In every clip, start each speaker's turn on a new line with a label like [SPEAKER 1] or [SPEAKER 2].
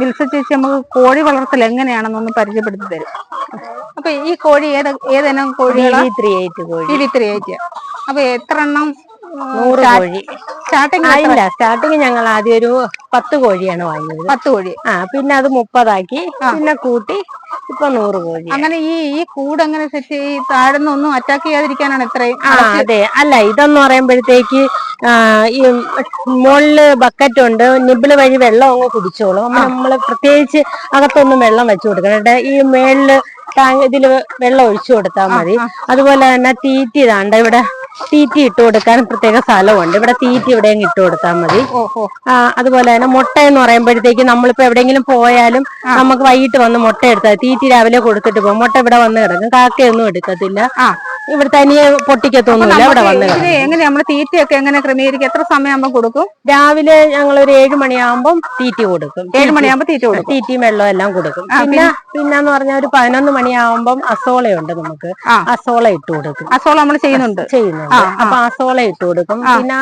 [SPEAKER 1] വിൽസ ചേച്ചി നമുക്ക് കോഴി വളർത്തൽ എങ്ങനെയാണെന്നൊന്ന് പരിചയപ്പെടുത്തി തരും. അപ്പൊ ഈ കോഴി ഏത്
[SPEAKER 2] ത്രീ എയ്റ്റ് കോഴി.
[SPEAKER 1] ത്രീ എയ്റ്റ് അപ്പൊ എത്ര എണ്ണം
[SPEAKER 2] നൂറ് കോഴി.
[SPEAKER 1] സ്റ്റാർട്ടിങ്
[SPEAKER 2] സ്റ്റാർട്ടിങ് ഞങ്ങൾ ആദ്യം ഒരു പത്ത് കോഴിയാണ് വാങ്ങിയത്.
[SPEAKER 1] പത്ത് കോഴി.
[SPEAKER 2] ആ പിന്നെ അത് മുപ്പതാക്കി പിന്നെ കൂട്ടി ഇപ്പൊ നൂറ് കോഴി
[SPEAKER 1] അങ്ങനെ ഈ ഈ കൂട് അങ്ങനെ സെറ്റ് ഈ താഴ്ന്ന ഒന്നും അറ്റാക്ക് ചെയ്യാതിരിക്കാനാണ് ഇത്രയും?
[SPEAKER 2] ആ അതെ. അല്ല ഇതെന്ന് പറയുമ്പോഴത്തേക്ക് ഈ മുകളിൽ ബക്കറ്റ് ഉണ്ട്. നിബിൾ വഴി വെള്ളം അങ്ങ് കുടിച്ചോളും. നമ്മൾ നമ്മൾ പ്രത്യേകിച്ച് അകത്തൊന്നും വെള്ളം വെച്ചു കൊടുക്കണം ഈ മേളിൽ ടാങ്ക് ഇതിൽ വെള്ളം ഒഴിച്ചു കൊടുത്താൽ മതി. അതുപോലെ തന്നെ തീറ്റി ഇതാണ്ട് ഇവിടെ? തീറ്റി ഇട്ട് കൊടുക്കാൻ പ്രത്യേക സ്ഥലമുണ്ട്. ഇവിടെ തീറ്റി ഇവിടെയും ഇട്ട് കൊടുത്താൽ മതി. അതുപോലെ തന്നെ മുട്ട എന്ന് പറയുമ്പോഴത്തേക്ക് നമ്മളിപ്പോ എവിടെയെങ്കിലും പോയാലും നമുക്ക് വൈകിട്ട് വന്ന് മുട്ട എടുത്താൽ തീറ്റി രാവിലെ കൊടുത്തിട്ട് പോകും. മുട്ട ഇവിടെ വന്ന് കിടക്കും. കാക്കയൊന്നും എടുക്കത്തില്ല. ഇവിടെ തനിയെ പൊട്ടിക്കത്തൊന്നുമില്ല. ഇവിടെ വന്ന്
[SPEAKER 1] എങ്ങനെ നമ്മൾ തീറ്റയൊക്കെ എങ്ങനെ ക്രമീകരിക്കും? എത്ര സമയമാകുമ്പോ കൊടുക്കും?
[SPEAKER 2] രാവിലെ ഞങ്ങൾ ഒരു ഏഴ് മണിയാകുമ്പം തീറ്റി കൊടുക്കും.
[SPEAKER 1] ഏഴ് മണിയാകുമ്പോ തീറ്റ കൊടുക്കും.
[SPEAKER 2] തീറ്റിയും വെള്ളവും എല്ലാം കൊടുക്കും.
[SPEAKER 1] പിന്നെ
[SPEAKER 2] പിന്നെ? പിന്നെന്ന് പറഞ്ഞാൽ ഒരു പതിനൊന്ന് മണിയാകുമ്പം അസോളയുണ്ട് നമുക്ക്. അസോള ഇട്ട് കൊടുക്കും.
[SPEAKER 1] അസോള നമ്മൾ ചെയ്യുന്നുണ്ട്.
[SPEAKER 2] ചെയ്യുന്നുണ്ട്. അപ്പൊ അസോള ഇട്ട് കൊടുക്കും. പിന്നെ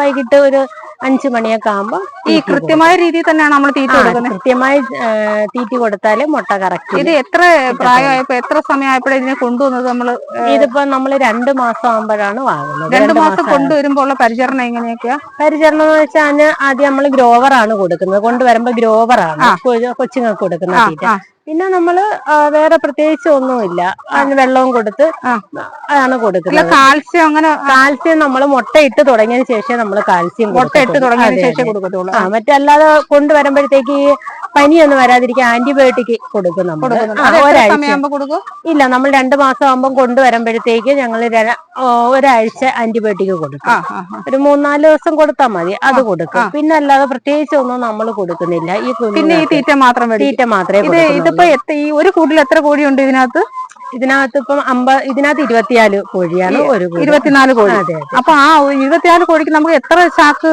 [SPEAKER 2] വൈകിട്ട് ഒരു അഞ്ചു മണിയൊക്കെ ആകുമ്പോ
[SPEAKER 1] ഈ കൃത്യമായ രീതിയിൽ തന്നെയാണ് നമ്മൾ തീറ്റ കൊടുക്കുന്നത്?
[SPEAKER 2] കൃത്യമായി തീറ്റി കൊടുത്താൽ മുട്ട കറക്റ്റ്
[SPEAKER 1] ഇത് എത്ര പ്രായമായപ്പോ എത്ര സമയമായപ്പോഴേ ഇതിനെ കൊണ്ടുവന്നത് നമ്മൾ
[SPEAKER 2] ഇതിപ്പോ നമ്മൾ രണ്ട് മാസം ആകുമ്പോഴാണ് വാങ്ങുന്നത്.
[SPEAKER 1] രണ്ടു മാസം കൊണ്ടുവരുമ്പോ ഉള്ള പരിചരണം എങ്ങനെയൊക്കെയാ?
[SPEAKER 2] പരിചരണം എന്ന് വെച്ചാൽ ആദ്യം നമ്മൾ ആണ് കൊടുക്കുന്നത്. കൊണ്ടുവരുമ്പോ ഗ്രോവർ ആണ് കൊച്ചുങ്ങൾക്ക് കൊടുക്കുന്ന തീറ്റ. പിന്നെ നമ്മൾ വേറെ പ്രത്യേകിച്ച് ഒന്നുമില്ല. അതിന് വെള്ളവും കൊടുത്ത്
[SPEAKER 1] അതാണ്
[SPEAKER 2] ആണ് കൊടുക്കുന്നത്.
[SPEAKER 1] കാൽസ്യം അങ്ങനെ
[SPEAKER 2] കാൽസ്യം നമ്മൾ മുട്ടയിട്ട് തുടങ്ങിയതിന് ശേഷം നമ്മൾ കാൽസ്യം മുട്ടയിട്ട്.
[SPEAKER 1] തുടങ്ങിയതിന് ശേഷം. കൊടുക്കത്തുള്ളൂ.
[SPEAKER 2] ആ മറ്റല്ലാതെ കൊണ്ടുവരുമ്പോഴത്തേക്ക് ഈ പനിയൊന്നും വരാതിരിക്കാൻ ആന്റിബയോട്ടിക് കൊടുക്കും നമ്മൾ ഒരാഴ്ച. ഇല്ല നമ്മൾ രണ്ട് മാസം ആകുമ്പോൾ കൊണ്ടുവരുമ്പോഴത്തേക്ക് ഞങ്ങൾ ഒരാഴ്ച ആന്റിബയോട്ടിക് കൊടുക്കും. ഒരു മൂന്നാൽ ദിവസം കൊടുത്താൽ മതി അത് കൊടുക്കും. പിന്നെ അല്ലാതെ പ്രത്യേകിച്ച് ഒന്നും നമ്മൾ കൊടുക്കുന്നില്ല. ഈ
[SPEAKER 1] പിന്നെ ഈ തീറ്റ മാത്രം
[SPEAKER 2] തീറ്റ മാത്രമേ
[SPEAKER 1] ഇത് ഇതിപ്പോ എത്ര ഈ ഒരു കൂട്ടിൽ എത്ര കോഴിയുണ്ട് ഇതിനകത്ത്?
[SPEAKER 2] ഇതിനകത്ത് ഇപ്പം അമ്പ ഇതിനകത്ത് ഇരുപത്തിനാല് കോഴിയാണ് ഒരു.
[SPEAKER 1] ഇരുപത്തിനാല് കോഴി. അപ്പൊ ആ ഇരുപത്തിനാല് കോഴിക്ക് നമുക്ക് എത്ര ചാക്ക്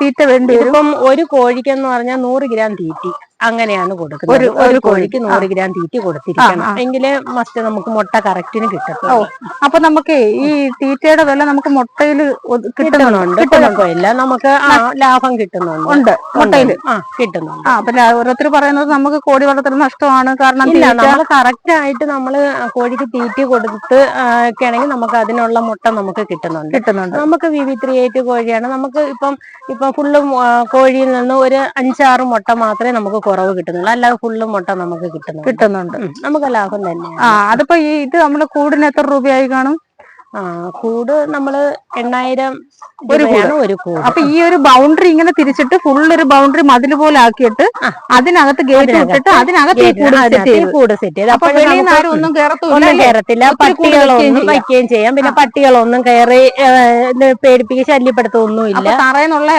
[SPEAKER 1] തീറ്റ വേണ്ടി വരും?
[SPEAKER 2] ഇതിപ്പം ഒരു കോഴിക്കെന്ന് പറഞ്ഞാൽ നൂറ് ഗ്രാം തീറ്റി. അങ്ങനെയാണ് കൊടുക്കുന്നത്.
[SPEAKER 1] ഒരു-
[SPEAKER 2] കോഴിക്ക് നൂറ് ഗ്രാം തീറ്റ കൊടുത്തിരിക്കണം. എങ്കിലേ മസ്റ്റ് നമുക്ക് മുട്ട കറക്റ്റിന്
[SPEAKER 1] കിട്ടും
[SPEAKER 2] കിട്ടത്തുള്ളൂ.
[SPEAKER 1] അപ്പൊ നമുക്ക് ഈ തീറ്റയുടെ വില നമുക്ക് മുട്ടയിൽ കിട്ടുന്നുണ്ട്.
[SPEAKER 2] കുഴപ്പമില്ല നമുക്ക് ലാഭം കിട്ടുന്നുണ്ട്.
[SPEAKER 1] ഉണ്ട്. മുട്ടയിൽ.
[SPEAKER 2] ആ കിട്ടുന്നുണ്ട്.
[SPEAKER 1] ആ അപ്പൊ ഓരോരുത്തർ പറയുന്നത് നമുക്ക് കോഴി വളർത്തൽ നഷ്ടമാണ്. കാരണം
[SPEAKER 2] ഇല്ല നമ്മൾ കറക്റ്റ് ആയിട്ട് നമ്മൾ കോഴിക്ക് തീറ്റ കൊടുത്ത് ഒക്കെ ആണെങ്കിൽ നമുക്ക് അതിനുള്ള മുട്ട നമുക്ക് കിട്ടുന്നുണ്ട്.
[SPEAKER 1] കിട്ടുന്നുണ്ട്.
[SPEAKER 2] നമുക്ക് വി വി ത്രീ എയ്റ്റ് കോഴിയാണ്. നമുക്ക് ഇപ്പം ഇപ്പം ഫുള്ളും കോഴിയിൽ നിന്ന് ഒരു അഞ്ചാറ് മുട്ട മാത്രമേ നമുക്ക് കുറവ് കിട്ടുന്നുള്ളൂ. അല്ലാതെ ഫുള്ള് മുട്ട നമുക്ക് കിട്ടുന്നുണ്ട്.
[SPEAKER 1] കിട്ടുന്നുണ്ട്.
[SPEAKER 2] നമുക്ക് ലാഭം തന്നെ
[SPEAKER 1] ആ അതിപ്പോ ഈ ഇത് നമ്മുടെ കൂടിന് എത്ര രൂപയായി കാണും?
[SPEAKER 2] ആ കൂട് നമ്മൾ എണ്ണായിരം
[SPEAKER 1] ഒരു കൂട്.
[SPEAKER 2] ഒരു കൂട്.
[SPEAKER 1] അപ്പൊ ഈ ഒരു ബൗണ്ടറി ഇങ്ങനെ തിരിച്ചിട്ട് ഫുൾ ഒരു ബൗണ്ടറി മതിൽ പോലെ ആക്കിയിട്ട്. അതിനകത്ത് ഗേറ്റ്
[SPEAKER 2] അതിനകത്ത്
[SPEAKER 1] ഇട്ടിട്ട് അതിനകത്ത് ഈ കൂട് ചെയ്തു.
[SPEAKER 2] കൂട് സെറ്റ് ചെയ്ത്.
[SPEAKER 1] അപ്പൊ
[SPEAKER 2] അപ്പോൾ
[SPEAKER 1] വെളിയിൽ നിന്ന് ആരും ഒന്നും കേറത്തുമില്ല
[SPEAKER 2] ഒന്നും
[SPEAKER 1] അല്ലേ?
[SPEAKER 2] കയറത്തില്ല
[SPEAKER 1] ഒത്തിരി കൂട്
[SPEAKER 2] പട്ടികളൊന്നും. വയ്ക്കുകയും ചെയ്യാം. പിന്നെ പട്ടികളൊന്നും കയറി പേടിപ്പിക്കുക ശല്യപ്പെടുത്തൊന്നും
[SPEAKER 1] അപ്പൊ
[SPEAKER 2] ഇല്ല
[SPEAKER 1] തറയെന്നുള്ള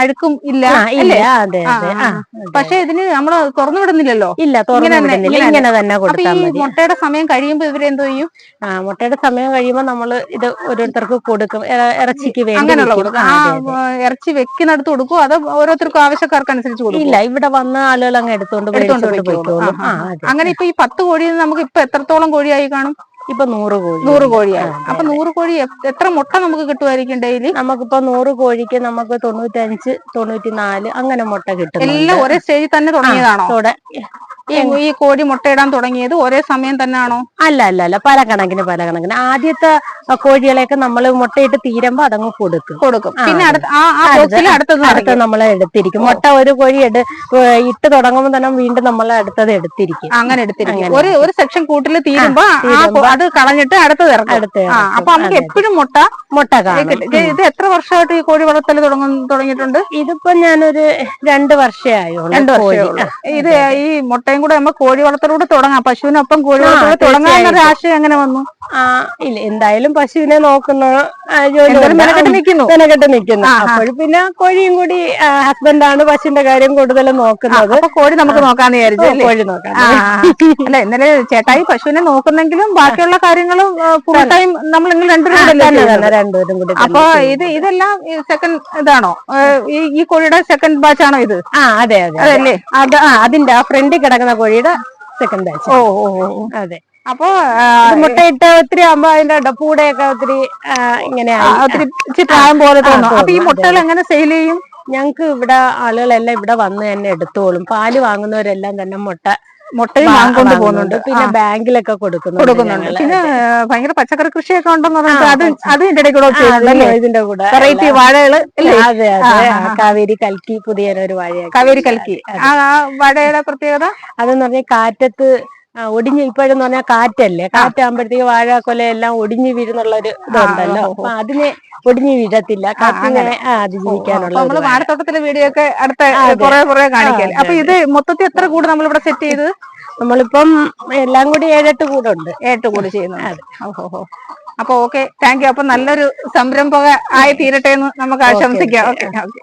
[SPEAKER 1] അഴുക്കും ഇല്ല
[SPEAKER 2] ആ, ഇല്ല.
[SPEAKER 1] അല്ലേ?
[SPEAKER 2] അതെ
[SPEAKER 1] ആ,
[SPEAKER 2] അതെ.
[SPEAKER 1] ആ,
[SPEAKER 2] ആ,
[SPEAKER 1] ആ. പക്ഷെ ഇതിന് നമ്മൾ തുറന്നു വിടുന്നില്ലല്ലോ?
[SPEAKER 2] ഇല്ല തുറന്നു
[SPEAKER 1] ഇങ്ങനെ തന്നെ,
[SPEAKER 2] വിടുന്നില്ല.
[SPEAKER 1] ഇങ്ങനെ
[SPEAKER 2] ഇങ്ങനെ തന്നെ.
[SPEAKER 1] അപ്പൊ
[SPEAKER 2] കൊടുത്താൽ
[SPEAKER 1] ഈ
[SPEAKER 2] മതി.
[SPEAKER 1] മുട്ടയുടെ സമയം കഴിയുമ്പോ ഇവരെന്തോ ചെയ്യും?
[SPEAKER 2] ആ മുട്ടയുടെ സമയം കഴിയുമ്പോൾ നമ്മൾ ഇത് ഓരോരുത്തർക്ക് കൊടുക്കും ഇറ- ഇറച്ചിക്ക് വേണ്ടി.
[SPEAKER 1] ഇറച്ചി വെക്കുന്നിടത്ത് കൊടുക്കും അത് ഓരോരുത്തർക്കും ആവശ്യക്കാർക്ക് അനുസരിച്ച് കൊടുക്കും
[SPEAKER 2] ഇല്ല ഇവിടെ വന്ന ആളുകൾ അങ്ങ് എടുത്തോണ്ട്
[SPEAKER 1] പോയിക്കോളും. അങ്ങനെ ഇപ്പൊ ഈ പത്ത് കോഴിയിൽ നമുക്ക് ഇപ്പൊ എത്രത്തോളം കോഴിയായി കാണും?
[SPEAKER 2] ഇപ്പൊ നൂറ് കോഴി.
[SPEAKER 1] നൂറ്
[SPEAKER 2] കോഴിയാണ്
[SPEAKER 1] അപ്പൊ നൂറ് കോഴി എത്ര മുട്ട നമുക്ക് കിട്ടുമായിരിക്കും ഡെയിലി?
[SPEAKER 2] നമുക്കിപ്പോ നൂറ് കോഴിക്ക് നമുക്ക് തൊണ്ണൂറ്റഞ്ച് തൊണ്ണൂറ്റി നാല് അങ്ങനെ മുട്ട കിട്ടും
[SPEAKER 1] എല്ലാം ഒരേ സ്റ്റേജിൽ തന്നെ തുടങ്ങിയതാണോ?
[SPEAKER 2] തോടെ
[SPEAKER 1] ഈ കോഴി മുട്ടയിടാൻ തുടങ്ങിയത് ഒരേ സമയം തന്നെയാണോ?
[SPEAKER 2] അല്ല അല്ല അല്ല. പല കണക്കിന് പല കണക്കിന്. ആദ്യത്തെ കോഴികളെയൊക്കെ നമ്മൾ മുട്ടയിട്ട് തീരുമ്പോ അതങ്ങ് കൊടുക്കും.
[SPEAKER 1] കൊടുക്കും. പിന്നെ അടുത്ത
[SPEAKER 2] അടുത്ത. നമ്മൾ എടുത്തിരിക്കും. മുട്ട ഒരു കോഴി എടു ഇട്ട് തുടങ്ങുമ്പോൾ തന്നെ വീണ്ടും നമ്മൾ അടുത്തത് എടുത്തിരിക്കും.
[SPEAKER 1] അങ്ങനെ എടുത്തിരിക്കും. ഒരു ഒരു സെക്ഷൻ കൂട്ടിൽ തീരുമ്പോ അത് കളഞ്ഞിട്ട് അടുത്തത് ഇറക്കും.
[SPEAKER 2] അടുത്ത
[SPEAKER 1] അപ്പൊ നമുക്ക് എപ്പോഴും മുട്ട
[SPEAKER 2] മുട്ട
[SPEAKER 1] ഇത് എത്ര വർഷമായിട്ട് ഈ കോഴി വളർത്തൽ തുടങ്ങും തുടങ്ങിയിട്ടുണ്ട്?
[SPEAKER 2] ഇതിപ്പോ ഞാനൊരു രണ്ട് വർഷമായോ
[SPEAKER 1] രണ്ട്
[SPEAKER 2] വർഷം
[SPEAKER 1] ഇത് ഈ മുട്ടയും കൂടെ നമ്മൾ കോഴി വളർത്തലോട് തുടങ്ങാം. പശുവിനൊപ്പം കോഴി വളർത്തലോട് തുടങ്ങാം
[SPEAKER 2] എന്നൊരു
[SPEAKER 1] ആശയം എങ്ങനെ വന്നു?
[SPEAKER 2] ആ ഇല്ല എന്തായാലും പശുവിനെ നോക്കുന്ന ജോലി.
[SPEAKER 1] മെനക്കെട്ട് നിൽക്കുന്നു.
[SPEAKER 2] അപ്പോൾ പിന്നെ കോഴിയും കൂടി ഹസ്ബൻഡാണ് പശുവിന്റെ കാര്യം കൂടുതലും നോക്കുന്നത്.
[SPEAKER 1] കോഴി നമുക്ക് നോക്കാന്ന് വിചാരിച്ചു
[SPEAKER 2] കോഴി നോക്കാം.
[SPEAKER 1] അല്ല ഇന്നലെ ചേട്ടായി പശുവിനെ നോക്കുന്നെങ്കിലും ബാക്കിയുള്ള കാര്യങ്ങളും ഫുൾ ടൈം നമ്മൾ നിങ്ങൾ രണ്ടുപേരും
[SPEAKER 2] രണ്ടുപേരും കൂടി
[SPEAKER 1] അപ്പൊ ഇത് ഇതെല്ലാം സെക്കൻഡ് ഇതാണോ? ഈ കോഴിയുടെ സെക്കൻഡ് ബാച്ച് ആണോ ഇത്?
[SPEAKER 2] ആ അതെ അതെ അതെ.
[SPEAKER 1] അതല്ലേ?
[SPEAKER 2] അത് ആ അതിന്റെ ആ ഫ്രണ്ടിൽ കിടക്കുന്ന കോഴിയുടെ സെക്കൻഡ് ബാച്ച്
[SPEAKER 1] ഓ, ഓ.
[SPEAKER 2] അതെ.
[SPEAKER 1] അപ്പൊ
[SPEAKER 2] മുട്ടയിട്ട് ഒത്തിരി ആകുമ്പോ അതിന്റെ ഡപ്പൂടെയൊക്കെ ഒത്തിരി ഇങ്ങനെയാണ്.
[SPEAKER 1] ഒത്തിരി ഇച്ചിരി പ്രായം പോലെ തോന്നും. അപ്പൊ ഈ മുട്ടകൾ എങ്ങനെ സെയിൽ ചെയ്യും?
[SPEAKER 2] ഞങ്ങൾക്ക് ഇവിടെ ആളുകളെല്ലാം ഇവിടെ വന്ന് തന്നെ എടുത്തോളും. പാൽ വാങ്ങുന്നവരെല്ലാം തന്നെ മുട്ട
[SPEAKER 1] മുട്ടയും വാങ്ങിക്കൊണ്ട് പോകുന്നുണ്ട്.
[SPEAKER 2] പിന്നെ ബാങ്കിലൊക്കെ കൊടുക്കുന്നുണ്ട്
[SPEAKER 1] കൊടുക്കുന്നുണ്ട്. പിന്നെ ഭയങ്കര പച്ചക്കറി കൃഷിയൊക്കെ ഉണ്ടെന്ന് പറഞ്ഞിട്ട്
[SPEAKER 2] ആ,
[SPEAKER 1] അത് അത് ഇതിന്റെ
[SPEAKER 2] അതിന് ഇതിന്റെ കൂടെ
[SPEAKER 1] വെറൈറ്റി വാഴകൾ
[SPEAKER 2] അതെ അതെ. കാവേരി കൽക്കി പുതിയൊരു വാഴ
[SPEAKER 1] കാവേരി കൽക്കി. ആ വാഴയുടെ പ്രത്യേകത?
[SPEAKER 2] അതെന്ന് പറഞ്ഞാൽ കാറ്റത്ത് ആ, ഒടിഞ്ഞ് ഇപ്പോഴെന്ന് പറഞ്ഞാൽ കാറ്റല്ലേ? കാറ്റാകുമ്പോഴത്തേക്ക് വാഴക്കൊല എല്ലാം ഒടിഞ്ഞു വീഴുന്നുള്ള ഒരു ഇതുണ്ടല്ലോ. അപ്പൊ അതിനെ ഒടിഞ്ഞു വീഴത്തില്ല. കാറ്റിങ്ങനെ ആ, അതിജീവിക്കാനുള്ള നമ്മൾ വാഴ.
[SPEAKER 1] വാഴത്തോട്ടത്തിലെ വീഡിയോ ഒക്കെ അടുത്ത. കുറെ കുറെ
[SPEAKER 2] കാണിക്കൽ.
[SPEAKER 1] അപ്പൊ ഇത് മൊത്തത്തിൽ എത്ര കൂട് നമ്മൾ ഇവിടെ സെറ്റ് ചെയ്ത്?
[SPEAKER 2] നമ്മളിപ്പം എല്ലാം കൂടി ഏഴെട്ട് കൂടുണ്ട്.
[SPEAKER 1] ഏഴെട്ട് കൂട് ചെയ്യുന്നുണ്ട് ഓഹോ അപ്പൊ ഓക്കെ. Thank you. അപ്പൊ നല്ലൊരു സംരംഭക ആയി തീരട്ടെ എന്ന് നമുക്ക് ആശംസിക്കാം. Okay okay.